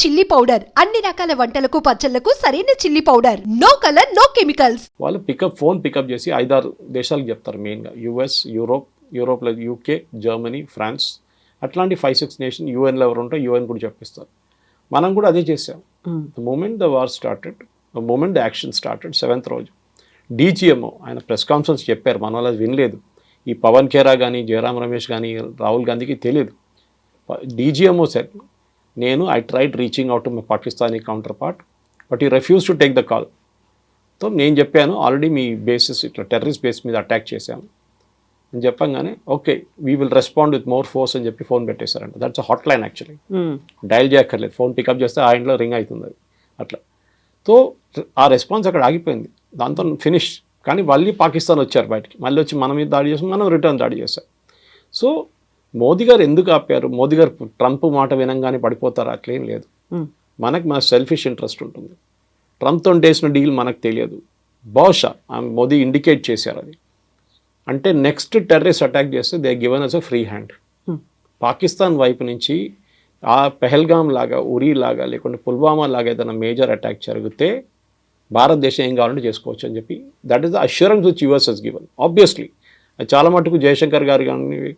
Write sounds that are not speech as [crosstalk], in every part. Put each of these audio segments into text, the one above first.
Chilli powder అన్ని రకాల వంటలకు పచ్చళ్ళకు సరైన chilli powder no colour no chemicals వాళ్ళు పికప్ ఫోన్ పికప్ చేసి ఐదారు దేశాలకు చెప్తారు మెయిన్గా. యుఎస్ యూరోప్ యూరోప్లో యూకే జర్మనీ ఫ్రాన్స్ అట్లాంటి ఫైవ్ సిక్స్ నేషన్ యూఎన్లో ఎవరు ఉంటే యూఎన్ కూడా చెప్పిస్తారు. మనం కూడా అదే చేసాం the moment the war started the moment the action started seventh రోజు డీజీఎంఓ ఆయన ప్రెస్ కాన్ఫరెన్స్ చెప్పారు. మన వాళ్ళు అది వినలేదు. ఈ పవన్ ఖేరా కానీ జయరాం రమేష్ కానీ రాహుల్ గాంధీకి తెలియదు. డీజీఎంఓ సార్ నేను I tried reaching out my Pakistani counterpart but he refuse to take the call so నేను చెప్పాను ఆల్రెడీ మీ బేసిస్ ఇట్లా టెర్రరిస్ట్ బేస్ మీద అటాక్ చేశాము. అని చెప్పంగానే okay we will respond with more force అని చెప్పి ఫోన్ పెట్టేశారంట. That's hotline actually dial చేయక్కర్లేదు. ఫోన్ పికప్ చేస్తే ఆ ఇంట్లో రింగ్ అవుతుంది. అది అట్లా. సో ఆ రెస్పాన్స్ అక్కడ ఆగిపోయింది. దాంతో ఫినిష్ కానీ మళ్ళీ పాకిస్తాన్ వచ్చారు బయటికి. మళ్ళీ వచ్చి మన మీద దాడి చేసి మనం రిటర్న్ దాడి చేశాం. సో మోదీ గారు ఎందుకు ఆపారు? మోదీ గారు ట్రంప్ మాట వినంగానే పడిపోతారు? అట్లేం లేదు. మనకు మన సెల్ఫిష్ ఇంట్రెస్ట్ ఉంటుంది. ట్రంప్తో చేసిన డీల్ మనకు తెలియదు. బహుశా మోదీ ఇండికేట్ చేశారు అది. అంటే నెక్స్ట్ టెర్రరిస్ట్ అటాక్ చేస్తే they given us a free hand Pakistan వైపు నుంచి ఆ పెహల్గాం లాగా ఉరీ లాగా లేకుంటే పుల్వామా లాగా ఏదైనా మేజర్ అటాక్ జరిగితే భారతదేశం ఏం కావాలంటే చేసుకోవచ్చు అని చెప్పి that is the assurance which US has given obviously చాలా మటుకు జయశంకర్ గారు కానీ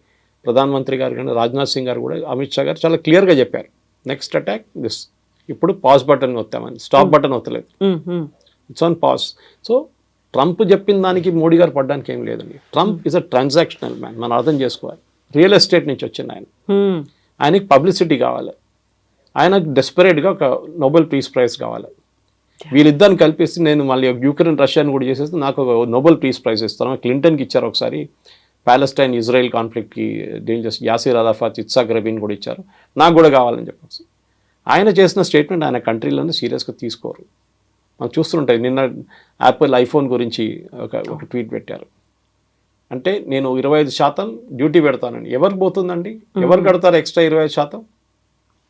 ప్రధానమంత్రి గారు కానీ రాజ్నాథ్ సింగ్ గారు కూడా అమిత్ షా గారు చాలా క్లియర్గా చెప్పారు. నెక్స్ట్ అటాక్ దిస్ ఇప్పుడు పాజ్ బటన్ వస్తామని స్టాప్ బటన్ వస్తలేదు it's on pause so Trump చెప్పిన దానికి మోడీ గారు పడడానికి ఏం లేదండి. Trump is a transactional man మనం అర్థం చేసుకోవాలి. రియల్ ఎస్టేట్ నుంచి వచ్చింది ఆయన. ఆయనకి పబ్లిసిటీ కావాలి. ఆయనకు డెస్పరేట్గా ఒక నోబెల్ పీస్ ప్రైజ్ కావాలి. వీళ్ళిద్దరిని కల్పిస్తే నేను మళ్ళీ యూక్రెయిన్ రష్యాని కూడా చేసేస్తే నాకు ఒక నోబెల్ పీస్ ప్రైజ్ ఇస్తాను. క్లింటన్కి ఇచ్చారు ఒకసారి. ప్యాలెస్టైన్ ఇజ్రాయెల్ కాన్ఫ్లిక్ట్కి డీల్ చేసి యాసిర్ అరాఫాత్ ఇత్సాక్ రబీన్ కూడా ఇచ్చారు. నాకు కూడా కావాలని చెప్పేసి ఆయన చేసిన స్టేట్మెంట్ ఆయన కంట్రీలోనే సీరియస్గా తీసుకోరు. మనం చూస్తుంటాయి నిన్న యాపిల్ ఐఫోన్ గురించి ఒక ఒక ట్వీట్ పెట్టారు. అంటే నేను ఇరవై ఐదు శాతం డ్యూటీ పెడతానండి ఎవరికి పోతుందండి? ఎవరు కడతారు ఎక్స్ట్రా ఇరవై ఐదు శాతం?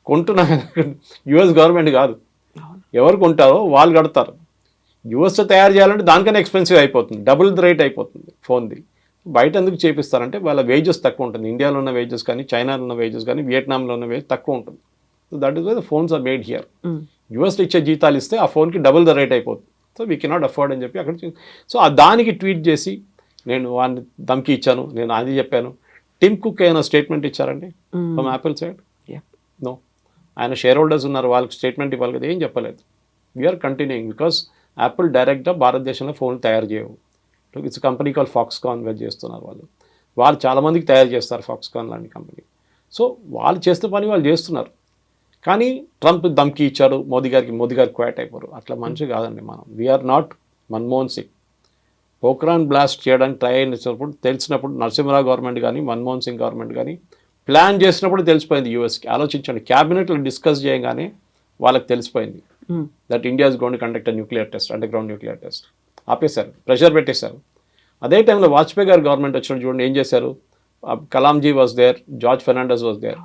కొంటున్నా [laughs] యుఎస్ గవర్నమెంట్ కాదు. ఎవరు కొంటారో వాళ్ళు కడతారు. యుఎస్లో తయారు చేయాలంటే దానికన్నా ఎక్స్పెన్సివ్ అయిపోతుంది. డబుల్ ద రేట్ అయిపోతుంది ఫోన్ది. బయట ఎందుకు చేపిస్తారంటే వాళ్ళ వేజెస్ తక్కువ ఉంటుంది. ఇండియాలో ఉన్న వేజెస్ కానీ చైనాలో ఉన్న వేజెస్ కానీ వియట్నాంలో ఉన్న వేజ్ తక్కువ ఉంటుంది. So that is why the phones are made here యూఎస్లో ఇచ్చే జీతాలు ఇస్తే ఆ ఫోన్కి డబుల్ ద రేట్ అయిపోతుంది. సో వీ కెనాట్ అఫోర్డ్ అని చెప్పి అక్కడ సో ఆ దానికి ట్వీట్ చేసి నేను వాడిని ధమ్కి ఇచ్చాను నేను అది చెప్పాను. టిమ్ కుక్ ఏమైనా స్టేట్మెంట్ ఇచ్చారండి? ఫ్రమ్ యాపిల్ సైడ్ నో ఆయన షేర్ హోల్డర్స్ ఉన్నారు వాళ్ళకి స్టేట్మెంట్ ఇవ్వాలి కదా ఏం చెప్పలేదు. వీఆర్ కంటిన్యూయింగ్ బికాస్ యాపిల్ డైరెక్ట్గా భారతదేశంలో ఫోన్ తయారు చేయవు. ఇట్స్ కంపెనీ కాల్ ఫాక్స్కాన్ వెజ్ చేస్తున్నారు వాళ్ళు. వాళ్ళు చాలామందికి తయారు చేస్తారు ఫాక్స్కాన్ లాంటి కంపెనీ సో వాళ్ళు చేస్తే పని వాళ్ళు చేస్తున్నారు. కానీ ట్రంప్ దమ్కి ఇచ్చారు మోదీ గారికి మోదీ గారికి క్వాట్ అయిపోరు. అట్లా మనిషి కాదండి మనం. We're not Manmohan Singh Pokhran blast చేయడానికి ట్రై అయినప్పుడు తెలిసినప్పుడు నరసింహరావు గవర్నమెంట్ కానీ మన్మోహన్ సింగ్ గవర్నమెంట్ కానీ ప్లాన్ చేసినప్పుడు తెలిసిపోయింది యూఎస్కి ఆలోచించండి. క్యాబినెట్లో డిస్కస్ చేయగానే వాళ్ళకి తెలిసిపోయింది that India is gonna conduct nuclear test underground nuclear test ఆపేశారు ప్రెషర్ పెట్టేశారు. అదే టైంలో వాజ్పేయి గారు గవర్నమెంట్ వచ్చినప్పుడు చూడండి ఏం చేశారు? Kalam ji was there George Fernandes was there.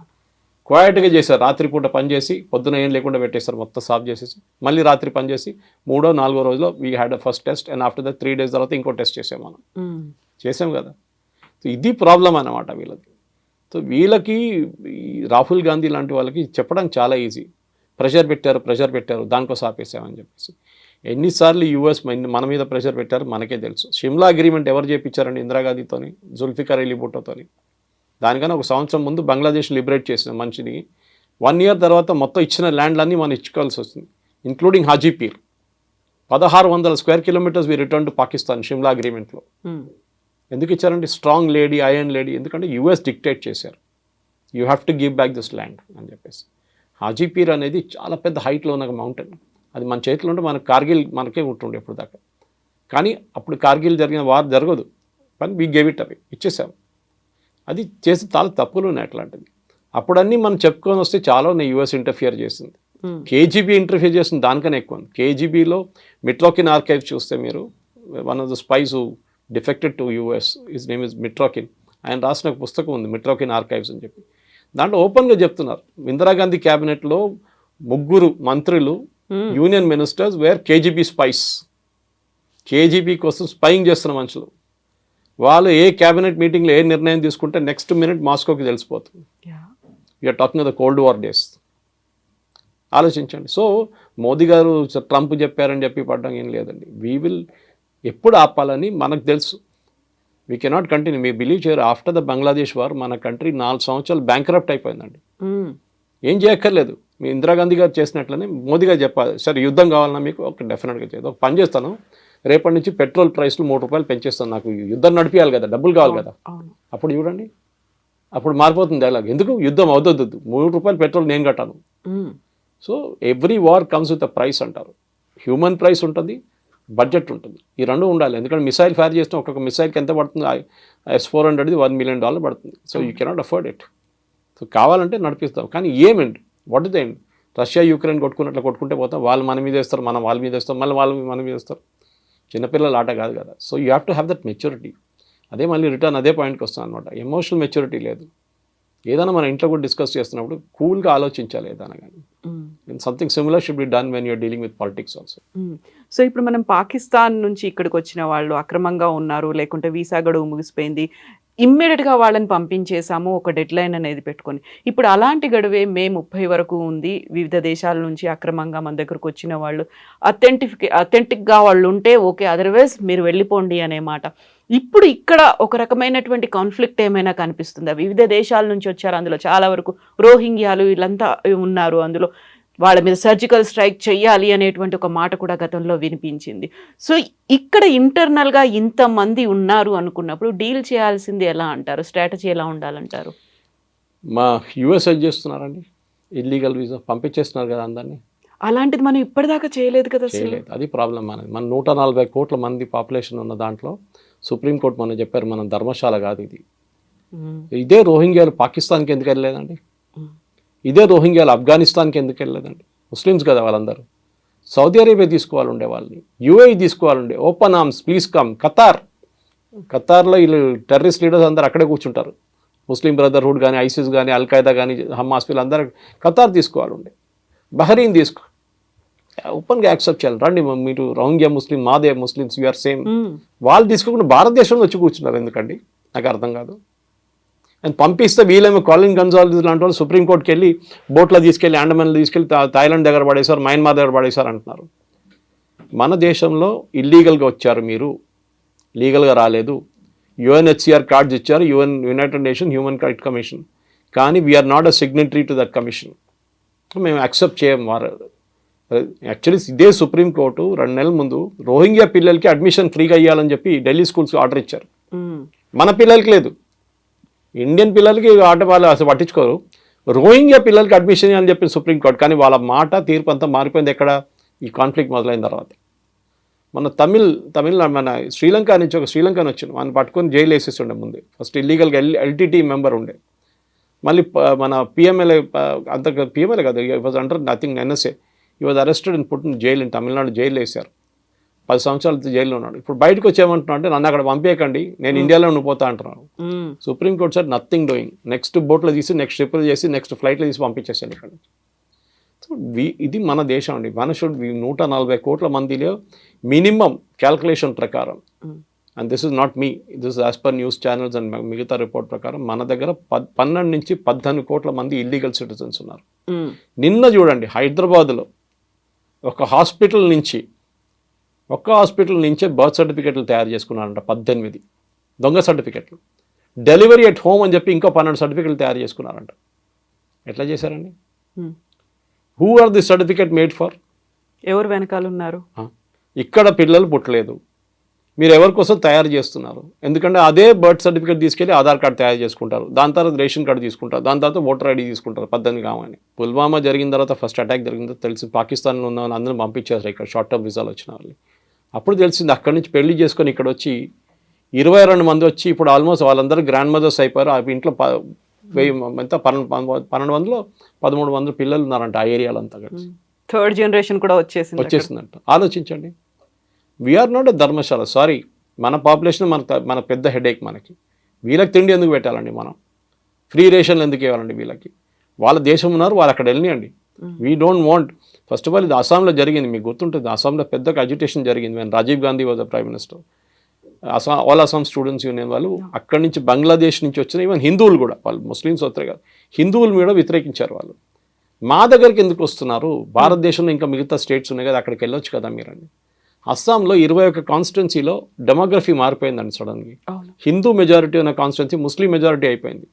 క్వైట్గా చేశారు రాత్రిపూట పని చేసి పొద్దున ఏం లేకుండా పెట్టేశారు మొత్తం సాఫ్ చేసేసి మళ్ళీ రాత్రి పని చేసి మూడో నాలుగో రోజులో we had a first test and after the three days తర్వాత ఇంకో టెస్ట్ చేసాం మనం. చేసాం కదా. సో ఇది ప్రాబ్లం అన్నమాట వీళ్ళకి. సో వీళ్ళకి రాహుల్ గాంధీ లాంటి వాళ్ళకి చెప్పడానికి చాలా ఈజీ ప్రెషర్ పెట్టారు ప్రెషర్ పెట్టారు దానికోసం ఆపేసామని చెప్పేసి. ఎన్నిసార్లు యూఎస్ మన మీద ప్రెషర్ పెట్టారు మనకే తెలుసు. షిమ్లా అగ్రిమెంట్ ఎవరు చేయించారండి ఇందిరాగాంధీతోని జుల్ఫికర్ అలీ భుట్టోతోని? దానికన్నా ఒక సంవత్సరం ముందు బంగ్లాదేశ్ లిబరేట్ చేసిన మనిషిని వన్ ఇయర్ తర్వాత మొత్తం ఇచ్చిన ల్యాండ్లన్నీ మనం ఇచ్చుకోవాల్సి వస్తుంది ఇంక్లూడింగ్ హాజీపీర్ పదహారు వందల square kilometers we return to Pakistan Shimla అగ్రిమెంట్లో. ఎందుకు ఇచ్చారంటే స్ట్రాంగ్ లేడీ ఐఎన్ లేడీ ఎందుకంటే యుఎస్ డిక్టేట్ చేశారు. You have to give back this land అని చెప్పేసి. హాజీపీర్ అనేది చాలా పెద్ద హైట్లో ఉన్న మౌంటైన్ అది మన చేతిలో ఉంటే మనకు కార్గిల్ మనకే ఉంటుండే ఇప్పుడు దాకా. కానీ అప్పుడు కార్గిల్ జరిగిన వార్ జరగదు. కానీ వీ గేవ్ ఇట్ అవి ఇచ్చేసాం అది చేసి చాలా తప్పులు ఉన్నాయి అట్లాంటివి. అప్పుడన్నీ మనం చెప్పుకొని వస్తే చాలా ఉన్నాయి యూఎస్ ఇంటర్ఫియర్ చేసింది. కేజీబీ ఇంటర్ఫియర్ చేసింది దానికన్నా ఎక్కువ ఉంది. కేజీబీలో మిట్రోకిన్ ఆర్కైవ్ చూస్తే మీరు one of the spies defected to US his name is Mitrokhin ఆయన రాసిన ఒక పుస్తకం ఉంది మిట్రోకిన్ ఆర్కైవ్స్ అని చెప్పి. దాంట్లో ఓపెన్గా చెప్తున్నారు. ఇందిరాగాంధీ క్యాబినెట్లో ముగ్గురు మంత్రులు union ministers were KGB spies KGB కోసం స్పైయింగ్ చేస్తున్న మనుషులు. వాళ్ళు ఏ క్యాబినెట్ మీటింగ్లో ఏ నిర్ణయం తీసుకుంటే నెక్స్ట్ మినిట్ మాస్కోకి తెలిసిపోతుంది. You're talking the cold war days ఆలోచించండి. సో మోదీ గారు ట్రంప్ చెప్పారని చెప్పి పడడం ఏం లేదండి. వీ విల్ ఎప్పుడు ఆపాలని మనకు తెలుసు. వీ కెనాట్ కంటిన్యూ మీ బిలీవ్ చేయరు ఆఫ్టర్ ద బంగ్లాదేశ్ వార్ మన కంట్రీ నాలుగు సంవత్సరాలు బ్యాంక్రప్ట్ అయిపోయిందండి. మ్మ్. ఏం చేయక్కర్లేదు. మీ ఇందిరాగాంధీ గారు చేసినట్లనే మోదీ గారు చెప్పాలి సరే యుద్ధం కావాలన్నా మీకు ఒక డెఫినెట్గా చేయదు ఒక పని చేస్తాను. రేపటి నుంచి పెట్రోల్ ప్రైస్లు మూడు రూపాయలు పెంచేస్తాను. నాకు యుద్ధం నడిపించాలి కదా డబ్బులు కావాలి కదా. అప్పుడు చూడండి. అప్పుడు మారిపోతుంది డైలాగ్ ఎందుకు? యుద్ధం అవుతుంది మూడు రూపాయలు పెట్రోల్ నేను కట్టాను. So every war comes with a price అంటారు. హ్యూమన్ ప్రైస్ ఉంటుంది బడ్జెట్ ఉంటుంది. ఈ రెండు ఉండాలి. ఎందుకంటే మిసైల్ ఫైర్ చేస్తే ఒక్కొక్క మిసైల్కి ఎంత పడుతుంది? ఎస్ ఫోర్ హండ్రెడ్ది వన్ మిలియన్ డాలర్ పడుతుంది. So you cannot afford it so కావాలంటే నడిపిస్తాం. కానీ ఏమండి what is end? Russia Ukraine కొట్టుకున్నట్లు కొట్టుకుంటే పోతాం వాళ్ళు మన మీద వేస్తారు మనం వాళ్ళ మీద వేస్తాం మళ్ళీ వాళ్ళు మన మీద వేస్తారు. చిన్నపిల్లల ఆట కాదు కదా. So you have to have that maturity అదే మళ్ళీ రిటర్న్ అదే పాయింట్కి వస్తాను అనమాట ఎమోషనల్ మెచ్యూరిటీ లేదు. ఏదైనా మన ఇంట్లో కూడా డిస్కస్ చేస్తున్నప్పుడు కూల్గా ఆలోచించాలి ఏదైనా కానీ. Something similar should be done when you're dealing with politics also. So ఇప్పుడు మనం పాకిస్తాన్ నుంచి ఇక్కడికి వచ్చిన వాళ్ళు అక్రమంగా ఉన్నారు లేకుంటే వీసా గడువు ముగిసిపోయింది ఇమ్మీడియట్గా వాళ్ళని పంపించేసాము ఒక డెడ్ లైన్ అనేది పెట్టుకొని. ఇప్పుడు అలాంటి గడువే మే ముప్పై వరకు ఉంది. వివిధ దేశాల నుంచి అక్రమంగా మన దగ్గరకు వచ్చిన వాళ్ళు. అథెంటిఫికే అథెంటిక్గా వాళ్ళు ఉంటే ఓకే అదర్వైజ్ మీరు వెళ్ళిపోండి అనే మాట. ఇప్పుడు ఇక్కడ ఒక రకమైనటువంటి కాన్ఫ్లిక్ట్ ఏమైనా కనిపిస్తుందా? వివిధ దేశాల నుంచి వచ్చారు అందులో. చాలా వరకు రోహింగ్యాలు వీళ్ళంతా ఉన్నారు అందులో. వాళ్ళ మీద సర్జికల్ స్ట్రైక్ చేయాలి అనేటువంటి ఒక మాట కూడా గతంలో వినిపించింది. సో ఇక్కడ ఇంటర్నల్గా ఇంతమంది ఉన్నారు అనుకున్నప్పుడు డీల్ చేయాల్సింది ఎలా అంటారు? స్ట్రాటజీ ఎలా ఉండాలంటారు? మా యుఎస్ ఏం చేస్తున్నారండి? ఇల్లీగల్ వీసా పంపించేస్తున్నారు కదా అందరినీ. అలాంటిది మనం ఇప్పటిదాకా చేయలేదు కదా చేయలేదు. అది ప్రాబ్లం మనది మన నూట నలభై కోట్ల మంది పాపులేషన్ ఉన్న దాంట్లో సుప్రీంకోర్టు మనం చెప్పారు మనం ధర్మశాల కాదు ఇది. ఇదే రోహింగ్యాలు పాకిస్తాన్కి ఎందుకు వెళ్ళలేదండి. ఇదే రోహింగ్యాలు ఆఫ్ఘనిస్తాన్కి ఎందుకు వెళ్ళలేదండి? ముస్లిమ్స్ కదా వాళ్ళందరూ. సౌదీ అరేబియా తీసుకోవాలి ఉండే వాళ్ళని. యూఏఈ తీసుకోవాలి ఉండే open arms please come. Qatar. ఖతార్లో వీళ్ళు టెర్రరిస్ట్ లీడర్స్ అందరూ అక్కడే కూర్చుంటారు. ముస్లిం బ్రదర్హుడ్ కానీ ఐసిస్ కానీ అల్ఖైదా కానీ హమాస్ వీళ్ళందరూ ఖతార్ తీసుకోవాలి ఉండే బహరీన్ తీసుకో. ఓపెన్గా యాక్సెప్ట్ చేయాలి. రండి మీరు రోహింగ్యా ముస్లిం మాదే ముస్లిమ్స్ యూఆర్ సేమ్. వాళ్ళు తీసుకోకుండా భారతదేశంలో వచ్చి కూర్చున్నారు ఎందుకండి? నాకు అర్థం కాదు. అండ్ పంపిస్తే వీళ్ళేమో కాలిన్ గన్జాల్స్ లాంటి వాళ్ళు సుప్రీంకోర్టుకి వెళ్ళి బోట్లో తీసుకెళ్ళి అండమాన్లో తీసుకెళ్ళి థాయిలాండ్ దగ్గర పడేశారు మయన్మార్ దగ్గర పడేశారు అంటున్నారు. మన దేశంలో ఇల్లీగల్గా వచ్చారు మీరు. లీగల్గా రాలేదు. యుఎన్హెచ్సిఆర్ కార్డ్స్ ఇచ్చారు UN United Nation human right commission కానీ we're not a signatory to that commission మేము యాక్సెప్ట్ చేయం వారు. యాక్చువల్లీ ఇదే సుప్రీంకోర్టు రెండు నెలల ముందు రోహింగ్యా పిల్లలకి అడ్మిషన్ ఫ్రీగా ఇవ్వాలని చెప్పి ఢిల్లీ స్కూల్స్ ఆర్డర్ ఇచ్చారు. మన పిల్లలకి లేదు. ఇండియన్ పిల్లలకి ఆట వాళ్ళు అసలు పట్టించుకోరు. రోహింగ్యా పిల్లలకి అడ్మిషన్ అని చెప్పింది సుప్రీంకోర్టు కానీ వాళ్ళ మాట తీర్పు అంతా మారిపోయింది ఎక్కడ? ఈ కాన్ఫ్లిక్ట్ మొదలైన తర్వాత. మన తమిళ్ తమిళనాడు మన శ్రీలంక నుంచి ఒక శ్రీలంక వచ్చింది మనం పట్టుకొని జైలు వేసేస్తుండే ఉండే ముందు ఫస్ట్ ఇల్లీగల్గా ఎల్ ఎల్టీటీ మెంబర్ ఉండే. మళ్ళీ మన పిఎంఎల్ఏ అంత పిఎంఎల్ఏ కాదు was under nothing NSA he was arrested in పుట్టిన జైలు ఇన్ తమిళనాడు జైలు వేశారు. పది సంవత్సరాలు జైల్లో ఉన్నాడు. ఇప్పుడు బయటకు వచ్చేయమంటున్నాడు అంటే నన్ను అక్కడ పంపేయకండి నేను ఇండియాలో ఉండిపోతా అంటున్నాను. Supreme court sir nothing doing. Next బోట్లో తీసి నెక్స్ట్ ట్రిపుల్ చేసి నెక్స్ట్ ఫ్లైట్లో తీసి పంపించేసాను ఇక్కడ సో వి ఇది మన దేశం అండి. మన షుడ్ నూట నలభై కోట్ల మందిలో మినిమం క్యాల్కులేషన్ ప్రకారం. And this is not me this as per news channels and మిగతా రిపోర్ట్ ప్రకారం మన దగ్గర పన్నెండు నుంచి పద్దెనిమిది కోట్ల మంది ఇల్లీగల్ సిటిజన్స్ ఉన్నారు. నిన్న చూడండి హైదరాబాద్లో ఒక హాస్పిటల్ నుంచి ఒక్క హాస్పిటల్ నుంచే బర్త్ సర్టిఫికెట్లు తయారు చేసుకున్నారంట పద్దెనిమిది దొంగ సర్టిఫికెట్లు. డెలివరీ ఎట్ హోమ్ అని చెప్పి ఇంకో పన్నెండు సర్టిఫికెట్లు తయారు చేసుకున్నారంట. ఎట్లా చేశారండి. Who are the certificate made for ఎవరు వెనకాల ఉన్నారు? ఇక్కడ పిల్లలు పుట్టలేదు. మీరు ఎవరి కోసం తయారు చేస్తున్నారు? ఎందుకంటే అదే బర్త్ సర్టిఫికేట్ తీసుకెళ్ళి ఆధార్ కార్డు తయారు చేసుకుంటారు. దాని తర్వాత రేషన్ కార్డు తీసుకుంటారు. దాని తర్వాత ఓటర్ ఐడి తీసుకుంటారు. పద్దెనిమిది కావని పుల్వామా జరిగిన తర్వాత ఫస్ట్ అటాక్ జరిగిన తర్వాత తెలిసి పాకిస్తాన్లో ఉన్న అందరూ పంపించారు ఇక్కడ షార్ట్ టర్మ్ వీసాలు వచ్చిన వాళ్ళు అప్పుడు తెలిసింది అక్కడి నుంచి పెళ్ళి చేసుకొని ఇక్కడ వచ్చి ఇరవై రెండు మంది వచ్చి ఇప్పుడు ఆల్మోస్ట్ వాళ్ళందరూ గ్రాండ్ మదర్స్ అయిపోయారు. ఆ ఇంట్లో ప వెయ్యి ఎంత? పన్నెండు పన్నెండు వందలు పదమూడు వందలు పిల్లలు ఉన్నారంట ఆ ఏరియాలో అంతా కలిసి థర్డ్ జనరేషన్ కూడా వచ్చేసింది. వచ్చేసిందంట. ఆలోచించండి. We're not a dharamshala. Sorry మన పాపులేషన్ మన మన పెద్ద హెడేక్ మనకి. వీళ్ళకి తిండి ఎందుకు పెట్టాలండి మనం? ఫ్రీ రేషన్లు ఎందుకు ఇవ్వాలండి వీళ్ళకి? వాళ్ళ దేశం ఉన్నారు వాళ్ళు అక్కడ వెళ్ళనియండి. We don't want first of all ఇది అస్సాంలో జరిగింది. మీకు గుర్తుంటుంది అస్సాంలో పెద్దగా అజిటేషన్ జరిగింది when Rajiv Gandhi was prime minister Assam all Assam students union వాళ్ళు అక్కడి నుంచి బంగ్లాదేశ్ నుంచి వచ్చిన ఈవెన్ హిందువులు కూడా వాళ్ళు ముస్లిమ్స్ వస్తారు కాదు హిందువుల మీద వ్యతిరేకించారు వాళ్ళు. మా దగ్గరికి ఎందుకు వస్తున్నారు? భారతదేశంలో ఇంకా మిగతా స్టేట్స్ ఉన్నాయి కదా అక్కడికి వెళ్ళొచ్చు కదా మీరండి అస్సాంలో ఇరవై ఒక్క కాన్స్టిట్యున్సీలో డెమోగ్రఫీ మారిపోయిందండి సడన్గా హిందూ మెజారిటీ ఉన్న కాన్స్టిట్యున్సీ ముస్లిం మెజారిటీ అయిపోయింది.